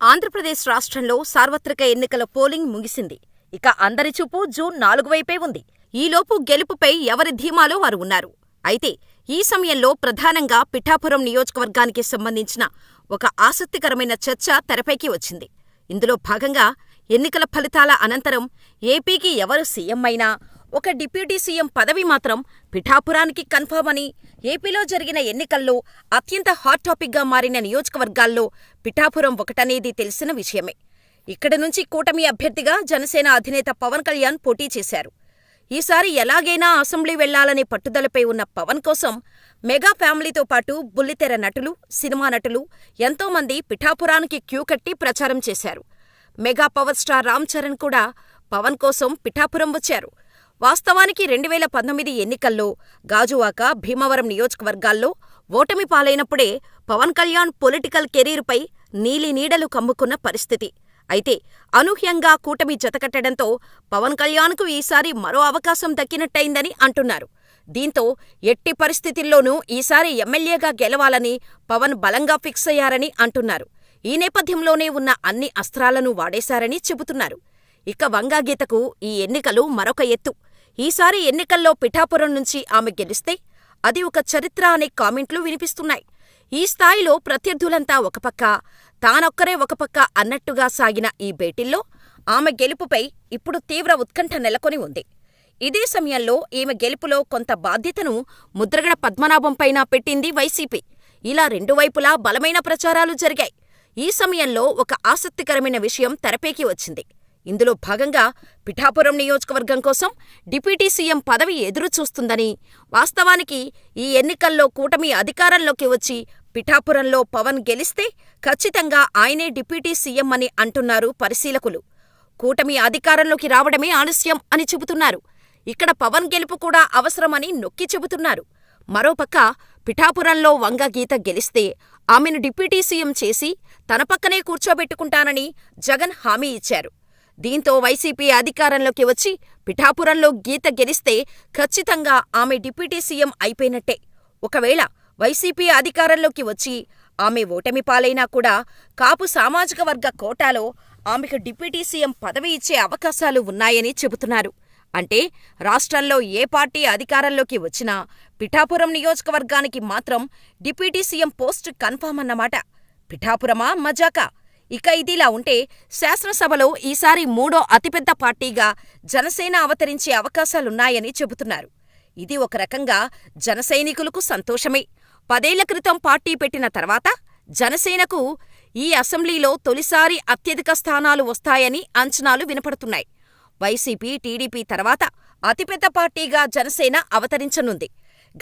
ఆంధ్రప్రదేశ్ రాష్ట్రంలో సార్వత్రిక ఎన్నికల పోలింగ్ ముగిసింది. ఇక అందరి చూపు జూన్ నాలుగు వైపే ఉంది. ఈలోపు గెలుపుపై ఎవరి ధీమాలో వారు ఉన్నారు. అయితే ఈ సమయంలో ప్రధానంగా పిఠాపురం నియోజకవర్గానికి సంబంధించిన ఒక ఆసక్తికరమైన చర్చ తెరపైకి వచ్చింది. ఇందులో భాగంగా ఎన్నికల ఫలితాల అనంతరం ఏపీకి ఎవరు సీఎం అయినా ఒక డిప్యూటీ సీఎం పదవి మాత్రం పిఠాపురానికి కన్ఫర్మ్ అని ఏపీలో జరిగిన ఎన్నికల్లో అత్యంత హాట్ టాపిక్గా మారిన నియోజకవర్గాల్లో పిఠాపురం ఒకటనేది తెలిసిన విషయమే. ఇక్కడ నుంచి కూటమి అభ్యర్థిగా జనసేన అధినేత పవన్ కళ్యాణ్ పోటీ చేశారు. ఈసారి ఎలాగైనా అసెంబ్లీ వెళ్ళాలనే పట్టుదలపై ఉన్న పవన్ కోసం మెగా ఫ్యామిలీతో పాటు బుల్లితెర నటులు, సినిమా నటులు ఎంతోమంది పిఠాపురానికి క్యూ కట్టి ప్రచారం చేశారు. Mega power star Ram Charan కూడా పవన్ కోసం పిఠాపురం వచ్చారు. వాస్తవానికి రెండువేల పంతొమ్మిది ఎన్నికల్లో గాజువాక, భీమవరం నియోజకవర్గాల్లో ఓటమి పాలైనప్పుడే పవన్ కళ్యాణ్ పొలిటికల్ కెరీర్పై నీలినీడలు కమ్ముకున్న పరిస్థితి. అయితే అనూహ్యంగా కూటమి జతకట్టడంతో పవన్ కళ్యాణ్కు ఈసారి మరో అవకాశం దక్కినట్టయిందని అంటున్నారు. దీంతో ఎట్టి పరిస్థితుల్లోనూ ఈసారి ఎమ్మెల్యేగా గెలవాలని పవన్ బలంగా ఫిక్స్ అయ్యారని అంటున్నారు. ఈ నేపథ్యంలోనే ఉన్న అన్ని అస్త్రాలను వాడేశారని చెబుతున్నారు. ఇక వంగాగీతకు ఈ ఎన్నికలు మరొక ఎత్తు. ఈసారి ఎన్నికల్లో పిఠాపురం నుంచి ఆమె గెలిస్తే అది ఒక చరిత్ర అనే కామెంట్లు వినిపిస్తున్నాయి. ఈ స్థాయిలో ప్రత్యర్థులంతా ఒకపక్క, తానొక్కరే ఒకపక్క అన్నట్టుగా సాగిన ఈ భేటీల్లో ఆమె గెలుపుపై ఇప్పుడు తీవ్ర ఉత్కంఠ నెలకొని ఉంది. ఇదే సమయంలో ఈమె గెలుపులో కొంత బాధ్యతను ముద్రగడ పద్మనాభంపైనా పెట్టింది వైసీపీ. ఇలా రెండు వైపులా బలమైన ప్రచారాలు జరిగాయి. ఈ సమయంలో ఒక ఆసక్తికరమైన విషయం తెరపైకి వచ్చింది. ఇందులో భాగంగా పిఠాపురం నియోజకవర్గం కోసం డిప్యూటీ సీఎం పదవి ఎదురుచూస్తుందని, వాస్తవానికి ఈ ఎన్నికల్లో కూటమి అధికారంలోకి వచ్చి పిఠాపురంలో పవన్ గెలిస్తే ఖచ్చితంగా ఆయనే డిప్యూటీ సీఎం అని అంటున్నారు పరిశీలకులు. కూటమి అధికారంలోకి రావడమే ఆలస్యం అని చెబుతున్నారు. ఇక్కడ పవన్ గెలుపు కూడా అవసరమని నొక్కి చెబుతున్నారు. మరోపక్క పిఠాపురంలో వంగ గీత గెలిస్తే ఆమెను డిప్యూటీ సీఎం చేసి తన పక్కనే కూర్చోబెట్టుకుంటానని జగన్ హామీ ఇచ్చారు. దీంతో వైసీపీ అధికారంలోకి వచ్చి పిఠాపురంలో గీత గెలిస్తే ఖచ్చితంగా ఆమె డిప్యూటీ సీఎం అయిపోయినట్టే. ఒకవేళ వైసీపీ అధికారంలోకి వచ్చి ఆమె ఓటమి పాలైనా కూడా కాపు సామాజిక వర్గ కోటాలో ఆమెకు డిప్యూటీ సీఎం పదవి ఇచ్చే అవకాశాలు ఉన్నాయని చెబుతున్నారు. అంటే రాష్ట్రంలో ఏ పార్టీ అధికారంలోకి వచ్చినా పిఠాపురం నియోజకవర్గానికి మాత్రం డిప్యూటీ సీఎం పోస్టు కన్ఫర్మ్ అన్నమాట. పిఠాపురమా మజాకా? ఇక ఇదిలా ఉంటే శాసనసభలో ఈసారి మూడో అతిపెద్ద పార్టీగా జనసేన అవతరించే అవకాశాలున్నాయని చెబుతున్నారు. ఇది ఒక రకంగా జనసైనికులకు సంతోషమే. పదేళ్ళ క్రితం పార్టీ పెట్టిన తర్వాత జనసేనకు ఈ అసెంబ్లీలో తొలిసారి అత్యధిక స్థానాలు వస్తాయని అంచనాలు వినపడుతున్నాయి. వైసీపీ, టీడీపీ తర్వాత అతిపెద్ద పార్టీగా జనసేన అవతరించనుంది.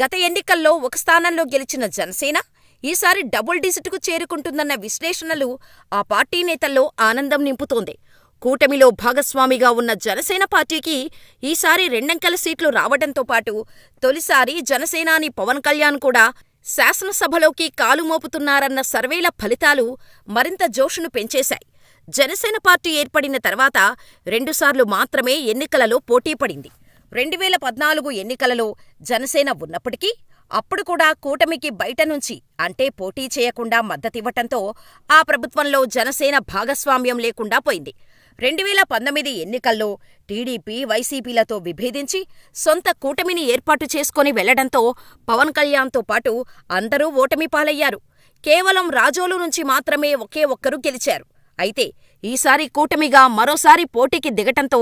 గత ఎన్నికల్లో ఒక స్థానంలో గెలిచిన జనసేన ఈసారి డబుల్ డిజిట్కు చేరుకుంటుందన్న విశ్లేషణలు ఆ పార్టీ నేతల్లో ఆనందం నింపుతోంది. కూటమిలో భాగస్వామిగా ఉన్న జనసేన పార్టీకి ఈసారి రెండంకెల సీట్లు రావడంతో పాటు తొలిసారి జనసేనాని పవన్ కళ్యాణ్ కూడా శాసనసభలోకి కాలు మోపుతున్నారన్న సర్వేల ఫలితాలు మరింత జోషును పెంచేశాయి. జనసేన పార్టీ ఏర్పడిన తర్వాత రెండుసార్లు మాత్రమే ఎన్నికలలో పోటీపడింది రెండువేల పద్నాలుగు ఎన్నికలలో జనసేన ఉన్నప్పటికీ అప్పుడు కూడా కూటమికి బయట నుంచి అంటే పోటీ చేయకుండా మద్దతివ్వటంతో ఆ ప్రభుత్వంలో జనసేన భాగస్వామ్యం లేకుండా పోయింది. రెండువేల పంతొమ్మిది ఎన్నికల్లో టీడీపీ, వైసీపీలతో విభేదించి సొంత కూటమిని ఏర్పాటు చేసుకొని వెళ్ళడంతో పవన్ కళ్యాణ్తో పాటు అందరూ ఓటమి పాలయ్యారు. కేవలం రాజోలు నుంచి మాత్రమే ఒకే ఒక్కరు గెలిచారు. అయితే ఈసారి కూటమిగా మరోసారి పోటీకి దిగటంతో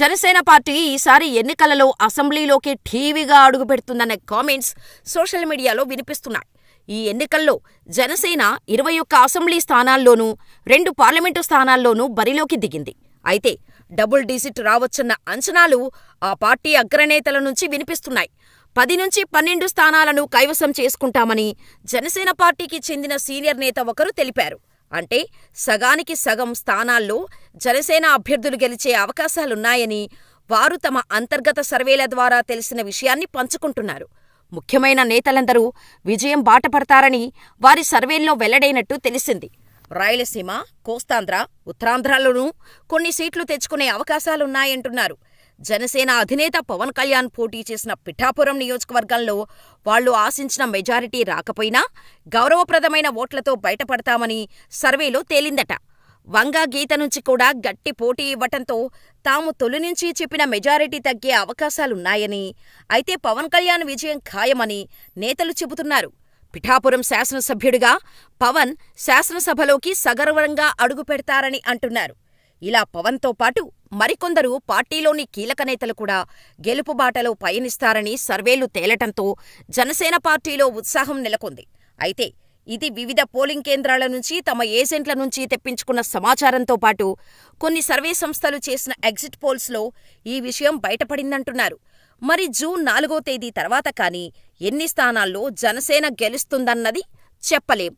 జనసేన పార్టీ ఈసారి ఎన్నికలలో అసెంబ్లీలోకి ఠీవిగా అడుగుపెడుతుందనే కామెంట్స్ సోషల్ మీడియాలో వినిపిస్తున్నాయి. ఈ ఎన్నికల్లో జనసేన ఇరవై ఒక్క అసెంబ్లీ స్థానాల్లోనూ, రెండు పార్లమెంటు స్థానాల్లోనూ బరిలోకి దిగింది. అయితే డబుల్ డిజిట్ రావచ్చన్న అంచనాలు ఆ పార్టీ అగ్రనేతల నుంచి వినిపిస్తున్నాయి. పది నుంచి పన్నెండు స్థానాలను కైవసం చేసుకుంటామని జనసేన పార్టీకి చెందిన సీనియర్ నేత ఒకరు తెలిపారు. అంటే సగానికి సగం స్థానాల్లో జనసేన అభ్యర్థులు గెలిచే అవకాశాలున్నాయని వారు తమ అంతర్గత సర్వేల ద్వారా తెలిసిన విషయాన్ని పంచుకుంటున్నారు. ముఖ్యమైన నేతలందరూ విజయం బాటపడతారని వారి సర్వేల్లో వెల్లడైనట్టు తెలిసింది. రాయలసీమ, కోస్తాంధ్ర, ఉత్తరాంధ్రలోనూ కొన్ని సీట్లు తెచ్చుకునే అవకాశాలున్నాయంటున్నారు. జనసేన అధినేత పవన్ కళ్యాణ్ పోటీ చేసిన పిఠాపురం నియోజకవర్గంలో వాళ్ళు ఆశించిన మెజారిటీ రాకపోయినా గౌరవప్రదమైన ఓట్లతో బయటపడతామని సర్వేలో తేలిందట. వంగా గీత నుంచి కూడా గట్టి పోటీ ఇవ్వటంతో తాము తొలి నుంచి చెప్పిన మెజారిటీ తగ్గే అవకాశాలున్నాయని, అయితే పవన్ కళ్యాణ్ విజయం ఖాయమని నేతలు చెబుతున్నారు. పిఠాపురం శాసనసభ్యుడిగా పవన్ శాసనసభలోకి సగర్వంగా అడుగుపెడతారని అంటున్నారు. ఇలా పవన్తో పాటు మరికొందరు పార్టీలోని కీలక నేతలు కూడా గెలుపు బాటలో పయనిస్తారని సర్వేలు తేలటంతో జనసేన పార్టీలో ఉత్సాహం నెలకొంది. అయితే ఇది వివిధ పోలింగ్ కేంద్రాల నుంచి తమ ఏజెంట్ల నుంచి తెప్పించుకున్న సమాచారంతో పాటు కొన్ని సర్వే సంస్థలు చేసిన ఎగ్జిట్ పోల్స్లో ఈ విషయం బయటపడిందంటున్నారు. మరి జూన్ నాలుగో తేదీ తర్వాత కానీ ఎన్ని స్థానాల్లో జనసేన గెలుస్తుందన్నది చెప్పలేం.